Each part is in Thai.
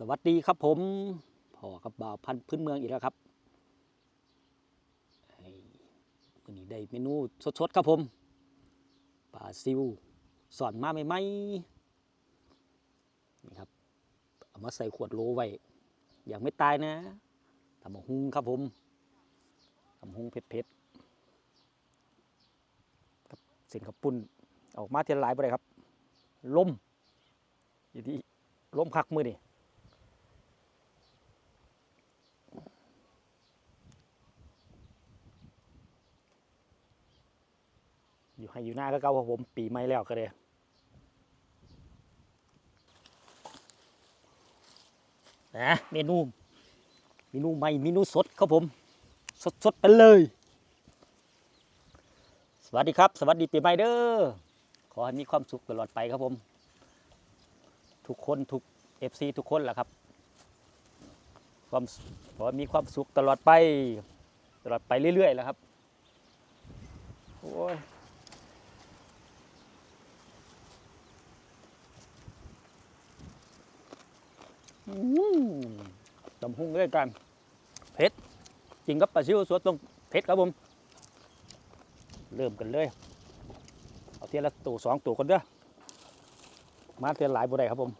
สวัสดีครับผมพ่อกับบ่าวพันพื้นเมืองอีกแล้วครับวันนี้ได้เมนูสดๆครับผมปลาซิวสอนมาใหม่ๆนี่ครับเอามาใส่ขวดโลไว้อย่างไม่ตายนะทำหุงครับผมทำหุงเผ็ดๆครับเส้นข้าวปุ้นออกมาเทียนหลายไปเลยครับลมอยู่ที่ลมคักมือนี่ อยู่ให้อยู่หน้าก็เก่าครับผมปีใหม่แล้วก็เลยนะเมนูเมนูใหม่เมนูสดครับผม สดสดๆไปเลย สวัสดีครับ สวัสดีปีใหม่เด้อขอให้มีความสุขตลอดไปครับผม ทุกคนทุกเอฟซีทุกคนแหละครับ ความขอให้มีความสุขตลอดไป ตลอดไปเรื่อยๆแล้วครับโอ้ย อืม ตำหุ่งด้วยกันเผ็ดจริงกับปลาซิวสดตรงเผ็ดครับผม เริ่มกันเลย เอาเทียนละตัวสองตัวกันเด้อมาเทียนหลายบ่ได้ครับผม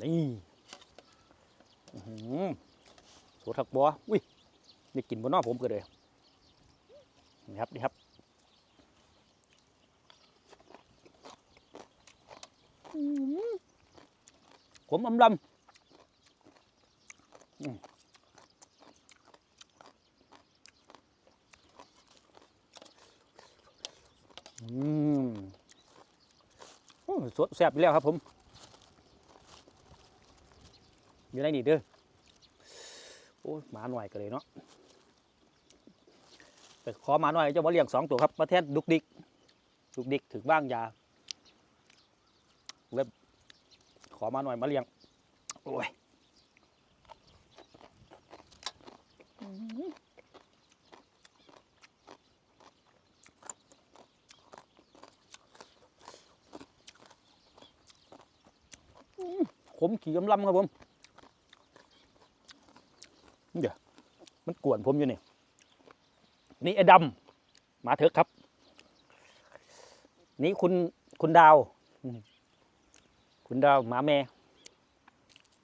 นี่โหือสดทักบัวอุ้ยนี่กินบนนอกผมก็เลยนี่ครับนี่ครับ ขมอำลำอืมอืมโอ้สดแซ่บไปแล้วครับผม อยู่ในนี่เด้อ โอ้ยหมาหน่อยก็เลยเนาะแต่ขอหมาหน่อยเจะมาเลี้ยงสองตัวครับ ประเทศดุกดิก ดุกดิกถึงบ้างยา ขอมาหน่อยมาเลี้ยง โอ้ยขมขี่กำลำครับผมเดี๋ยวมันกวนผมอยู่นี่ นี่ไอ้ดำมาเถอะครับ นี่คุณคุณดาว คุณดาวหมาแม่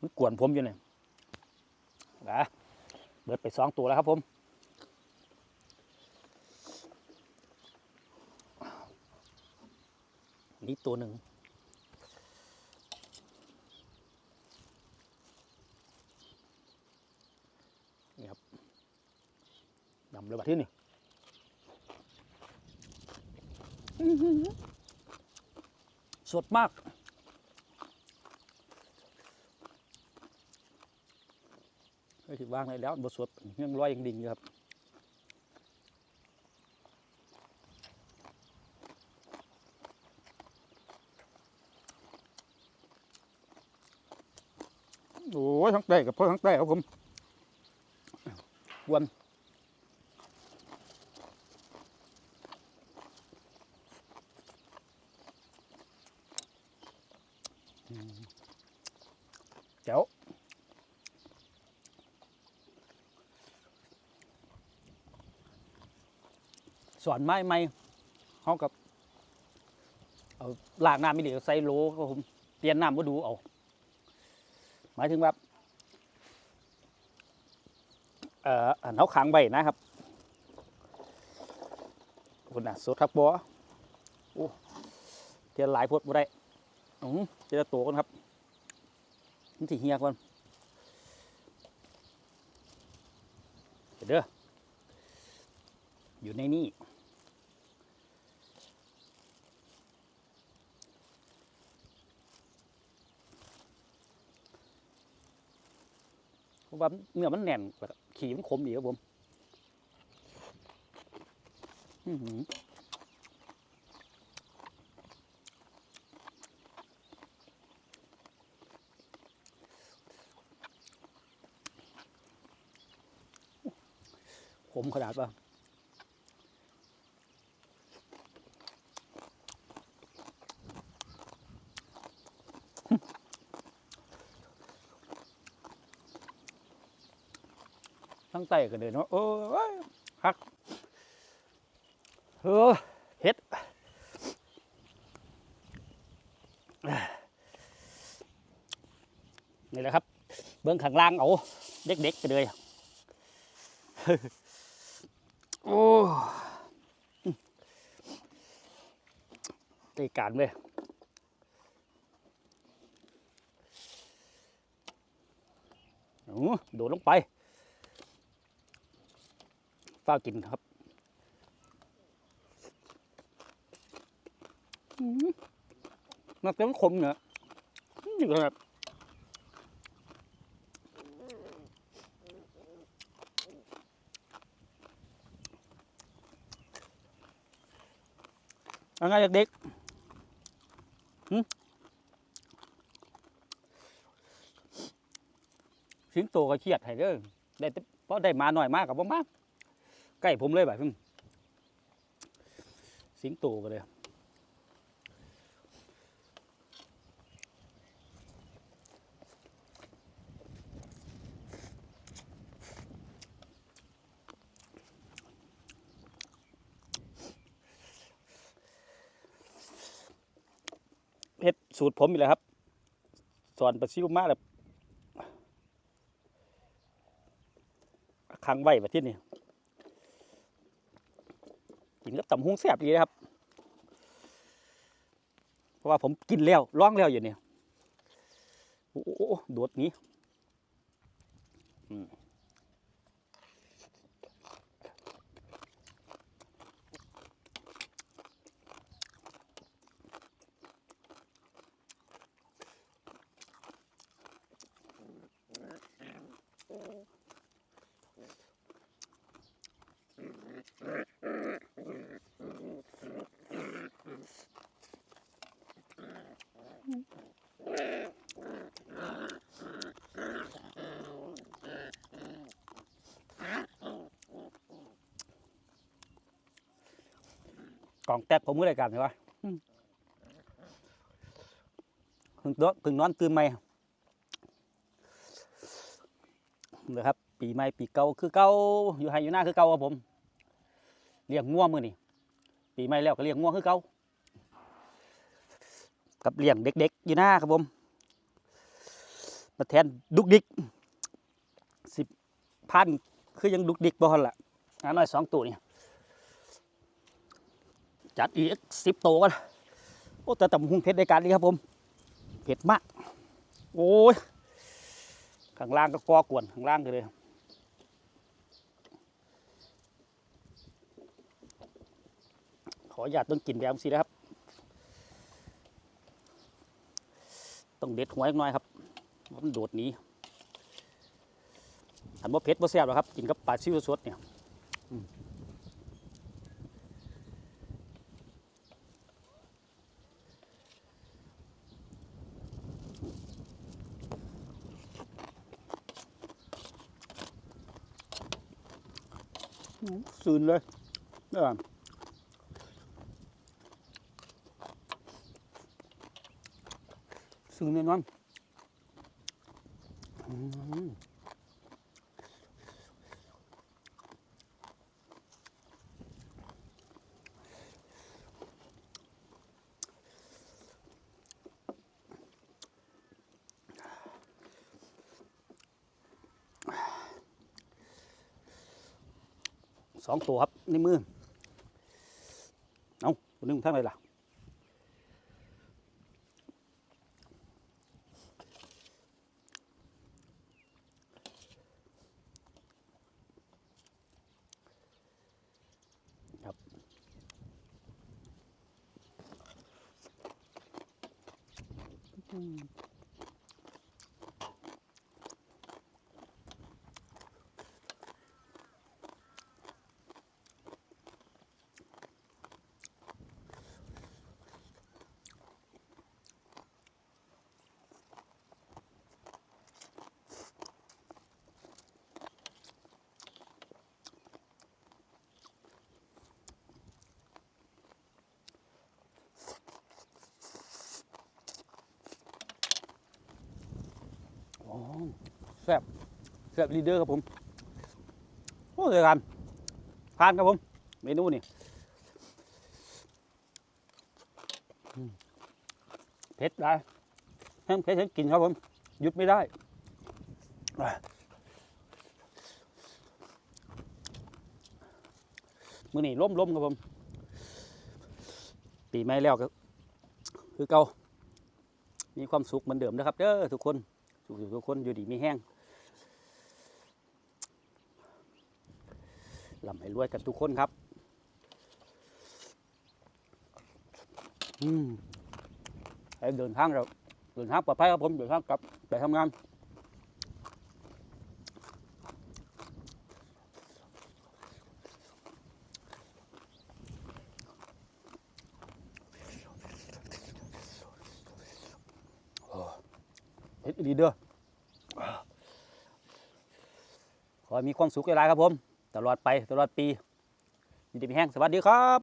มันกวนผมอยู่เนี่ยนะเบิดไปสองตัวแล้วครับผม นี่ตัวหนึ่งนี่ครับดำเลยบัดที่นี่สดมาก สิวางเลยแล้วบสวดยังลอยยังดิ่งอยู่ครับโอ้ยทั้งเตะกับพ่อทั้งเตะครับผมวัน สอนไม้ไม้เขากับเอาลากน้ำไม่ดีใส่โหลครับผมเปลี่ยนน้ำมาดูเอา หมายถึงว่าเอ่ออันเขาขังใบนะครับคุณน่ะสดทักบัวโอ้เทียนหลายพดบ่ได้อือเจอตัวกันครับมันสิเฮียก่อนเดี๋ยวเด้ออยู่ในนี่ เพราะว่าเนื้อมันแน่นแบบขี่มันขมดีครับผมขมขนาดว่า ใต้ก็เดินว่าเออเว้ยฮักเออเฮ็ดนี่แหละครับ เบื้องข้างล่างเอาเด็กๆก็เลยโอ้ตีการเลยโอ้โดดลงไป้ากินครับอืมน่าจะขมเนอะนี่ก็แบบยังไงเด็กๆสิงโตก็เครียดให้เด้อได้เพราะได้มาหน่อยมากกับบ่มาก ใกล้ผมเลยแบบสิงโตก็เลยเฮ็ดสูตรผมอีกแล้วครับ สอนปลาซิวมากแบบขังไว้แบบที่นี่ กินกับตำหุงแซ่บดีนะครับ เพราะว่าผมกินแล้วร้องแล้วอยู่เนี่ยโอ้โหโดดนี้ กล่องแตกผมมือรายการใช่ปะอืมเพึ่งตัวเพึ่งนอนตื่นใหม่เลยครับ ปีใหม่ปีเก่าคือเก่าอยู่ไฮอยู่หน้าคือเก่าครับผมเลี้ยงง่วมือนี่ปีใหม่แล้วก็เลี้ยงง่วคือเก่ากับเลี้ยงเด็กๆอยู่หน้าครับผมมาแทนดุกดิกสิบพันคือยังดุกดิกบ่ฮอนละอันน้อยสองตัวนี่ จัดอีกสิบโตกันโอ้แต่ตำหุงเผ็ดในการนี้ครับผมเผ็ดมาก โอ้ยข้างล่างก็กอกวนข้างล่างก็เลยขออย่าตต้องกินแบบสินะครับ ต้องเด็ดหัวอีกหน่อยครับมันโดดนี้อันว่าเผ็ดว่าแซ่บหรอครับ กินกับปลาซิวสดเนี่ย ซืนเลยเนี่ยซืนแน่นอนอืม สองตัวครับในมือ เอาตัวนึงทั้งเลยล่ะครับ อ๋อแซ่บแซ่บลีเดอร์ครับผมเลยกันทานครับผม เมนูนี่เผ็ดได้แห้งเผ็ดให้กินครับผม หยุดไม่ได้มือนี้ล้มล้มครับผม ปีใหม่แล้วก็คือเก่ามีความสุขเหมือนเดิมนะครับเด้อทุกคน สุขทุกคนอยู่ดีมีแห้ง ลำให้รวยกันทุกคนครับ อืมเดินทางเราเดินทางปลอดภัยครับผมเดินทางกลับไปทำงานเฮ็ดอีหลีเด้อขอมีความสุขหลายครับผม ตลอดไปตลอดปียินดีมีแห้งสวัสดีครับ